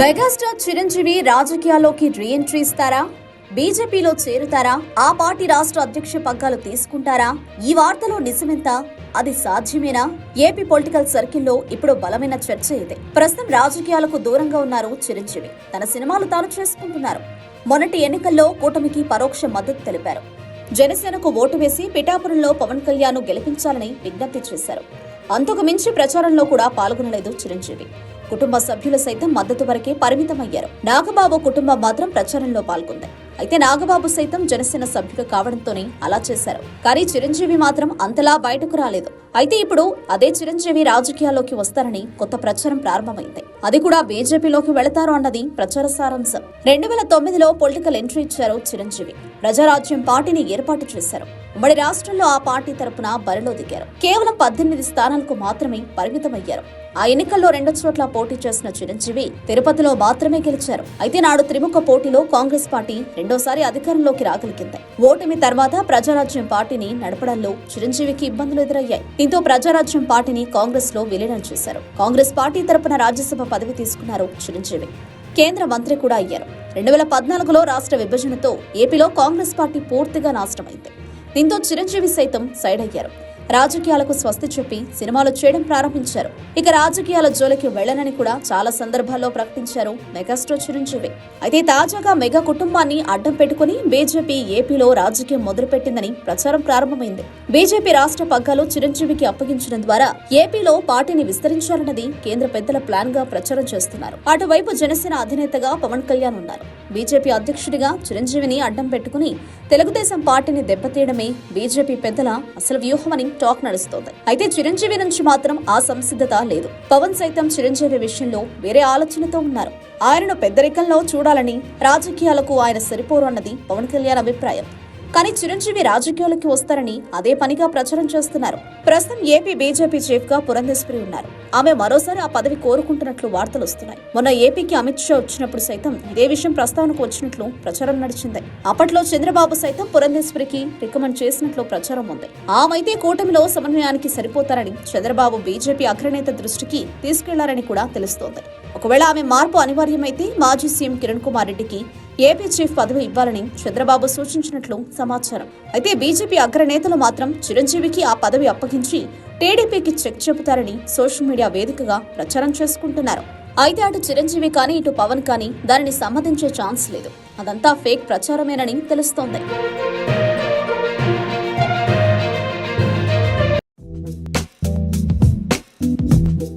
Megastar Chiranjeevi రాజకీయాల్లోకి reentry ఇస్తారా? బీజేపీలో చేరుతారా? ఆ పార్టీ రాష్ట్ర అధ్యక్ష పగ్గాలు తీసుకుంటారా? ఈ వార్తలో నిజమెంత? అది సాధ్యమేనా? ఏపీ పొలిటికల్ సర్కిల్లో ఇప్పుడు బలమైన చర్చ ఇదే. ప్రస్తుతం రాజకీయాలకు దూరంగా ఉన్నారు చిరంజీవి. తన సినిమాలు తాను చేసుకుంటున్నారు. మొన్నటి ఎన్నికల్లో కూటమికి పరోక్ష మద్దతు తెలిపారు. జనసేనకు ఓటు వేసి పిఠాపురంలో పవన్ కళ్యాణ్ గెలిపించాలని విజ్ఞప్తి చేశారు. అంతకు మించి ప్రచారంలో కూడా పాల్గొనలేదు చిరంజీవి. కుటుంబ సభ్యులు సైతం మద్దతు వరకే పరిమితమయ్యారు. నాగబాబు కుటుంబం మాత్రం ప్రచారంలో పాల్గొంది. అయితే నాగబాబు సైతం జనసేన సభ్యుడు కావడంతోనే అలా చేశారు. కానీ చిరంజీవి మాత్రం అంతలా బయటకు రాలేదు. అయితే ఇప్పుడు అదే చిరంజీవి రాజకీయాల్లోకి వస్తారని కొత్త ప్రచారం ప్రారంభమైంది. అది కూడా బీజేపీలోకి వెళతారు అన్నది ప్రచార సారాంశం. రెండు వేల తొమ్మిదిలో పొలిటికల్ ఎంట్రీ ఇచ్చారు చిరంజీవి. ప్రజారాజ్యం పార్టీని ఏర్పాటు చేశారు. ఉమ్మడి రాష్ట్రంలో ఆ పార్టీ తరపున బరిలో దిగారు. కేవలం పద్దెనిమిది స్థానాలకు మాత్రమే పరిమితమయ్యారు. ఆ ఎన్నికల్లో రెండు చోట్ల పోటీ చేసిన చిరంజీవి తిరుపతిలో మాత్రమే గెలిచారు. అయితే నాడు త్రిముఖ పోటీలో కాంగ్రెస్ పార్టీ రెండోసారి అధికారంలోకి రాగలిగింది ఓటమి తర్వాత ప్రజారాజ్యం పార్టీని నడపడంలో చిరంజీవికి ఇబ్బందులు ఎదురయ్యాయి. దీంతో ప్రజారాజ్యం పార్టీని కాంగ్రెస్లో విలీనం చేశారు. కాంగ్రెస్ పార్టీ తరపున రాజ్యసభ పదవి తీసుకున్నారు చిరంజీవి. కేంద్ర మంత్రి కూడా అయ్యారు. రెండు వేల పద్నాలుగులో రాష్ట్ర విభజనతో ఏపీలో కాంగ్రెస్ పార్టీ పూర్తిగా నాశనమైంది. దీంతో చిరంజీవి సైతం సైడ్ అయ్యారు. రాజకీయాలకు స్వస్తి చెప్పి సినిమాలు చేయడం ప్రారంభించారు. ఇక రాజకీయాల జోలికి వెళ్ళనని కూడా చాలా సందర్భాల్లో ప్రకటించారు మెగాస్టార్ చిరంజీవి. అయితే తాజాగా మెగా కుటుంబాన్ని అడ్డం పెట్టుకుని బీజేపీ ఏపీలో రాజకీయం మొదలుపెట్టిందని ప్రచారం ప్రారంభమైంది. బీజేపీ రాష్ట్ర పగ్గాలు చిరంజీవికి అప్పగించడం ద్వారా ఏపీలో పార్టీని విస్తరించాలన్నది కేంద్ర పెద్దల ప్లాన్గా ప్రచారం చేస్తున్నారు. అటువైపు జనసేన అధినేతగా పవన్ కళ్యాణ్ ఉన్నారు. బీజేపీ అధ్యక్షుడిగా చిరంజీవిని అడ్డం పెట్టుకుని తెలుగుదేశం పార్టీని దెబ్బతీయడమే బీజేపీ పెద్దల అసలు వ్యూహమని టాక్ నడుస్తోంది. అయితే చిరంజీవి నుంచి మాత్రం ఆ సంసిద్ధత లేదు. పవన్ సైతం చిరంజీవి విషయంలో వేరే ఆలోచనతో ఉన్నారు. ఆయనను పెద్దరికంలో చూడాలని రాజకీయాలకు ఆయన సరిపోరు అన్నది పవన్ కళ్యాణ్ అభిప్రాయం. కానీ చిరంజీవి రాజకీయాలకి వస్తారని అదే పనిగా ప్రచారం చేస్తున్నారు. ప్రస్తుతం ఏపీ బీజేపీ చీఫ్గా పురంధేశ్వరి ఉన్నారు. ఆమె మరోసారి ఆ పదవి కోరుకుంటున్నట్లు వార్తలు వస్తున్నాయి. మొన్న ఏపీకి అమిత్ షా వచ్చినప్పుడు సైతం ఇదే విషయం ప్రస్తావనకు వచ్చినట్లు ప్రచారం నడిచింది. అప్పట్లో చంద్రబాబు సైతం పురంధేశ్వరికి రికమెండ్ చేసినట్లు ప్రచారం ఉంది. ఆమైతే కూటమిలో సమన్వయానికి సరిపోతారని చంద్రబాబు బీజేపీ అగ్రనేత దృష్టికి తీసుకెళ్ళారని కూడా తెలుస్తోంది. ఒకవేళ ఆమె మార్పు అనివార్యమైతే మాజీ సీఎం కిరణ్ కుమార్ రెడ్డికి ఏపీ చీఫ్ పదవి ఇవ్వాలని చంద్రబాబు సూచించినట్లు సమాచారం. అయితే బీజేపీ అగ్రనేతలు మాత్రం చిరంజీవికి ఆ పదవి అప్పగించి టీడీపీకి చెక్ చెబుతారని సోషల్ మీడియా వేదికగా ప్రచారం చేసుకుంటున్నారు. అయితే అటు చిరంజీవి కానీ ఇటు పవన్ కానీ దానిని సమ్మతించే ఛాన్స్ లేదు. అదంతా ఫేక్ ప్రచారమేనని తెలుస్తోంది.